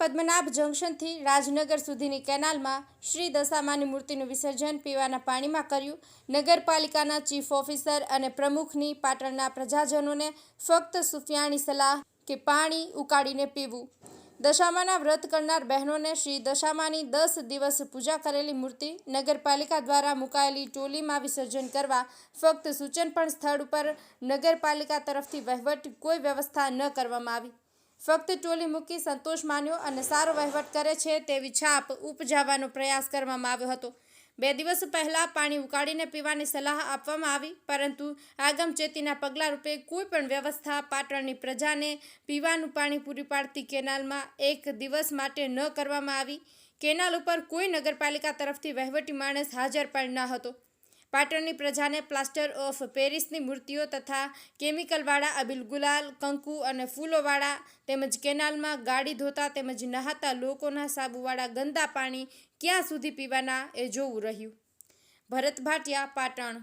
પદ્મનાભ જંકશનથી રાજનગર સુધીની કેનાલમાં શ્રી દશામાની મૂર્તિનું વિસર્જન પીવાના પાણીમાં કર્યું. નગરપાલિકાના ચીફ ઓફિસર અને પ્રમુખની પાટણના પ્રજાજનોને ફક્ત સુફિયાણી સલાહ કે પાણી ઉકાળીને પીવું. દશામાના વ્રત કરનાર બહેનોને શ્રી દશામાની દસ દિવસ પૂજા કરેલી મૂર્તિ નગરપાલિકા દ્વારા મુકાયેલી ટોલીમાં વિસર્જન કરવા ફક્ત સૂચન પણ સ્થળ ઉપર નગરપાલિકા તરફથી વહીવટ કોઈ વ્યવસ્થા ન કરવામાં આવી. ફક્ત ટોલી મૂકી સંતોષ માન્યો અને સારો વહીવટ કરે છે તેવી છાપ ઉપજાવવાનો પ્રયાસ કરવામાં આવ્યો હતો. બે દિવસ પહેલાં પાણી ઉકાળીને પીવાની સલાહ આપવામાં આવી, પરંતુ આગમચેતીના પગલા રૂપે કોઈ પણ વ્યવસ્થા પાટણની પ્રજાને પીવાનું પાણી પૂરી પાડતી કેનાલમાં એક દિવસ માટે ન કરવામાં આવી. કેનાલ ઉપર કોઈ નગરપાલિકા તરફથી વહીવટી માણસ હાજર પણ ન હતો. પાટણની પ્રજાને પ્લાસ્ટર ઓફ પેરિસની મૂર્તિઓ તથા કેમિકલવાળા અબિલ ગુલાલ, કંકુ અને ફૂલોવાળા તેમજ કેનાલમાં ગાડી ધોતા તેમજ નહાતા લોકોના સાબુવાળા ગંદા પાણી ક્યાં સુધી પીવાના એ જોવું રહ્યું. ભરત ભાટિયા, પાટણ.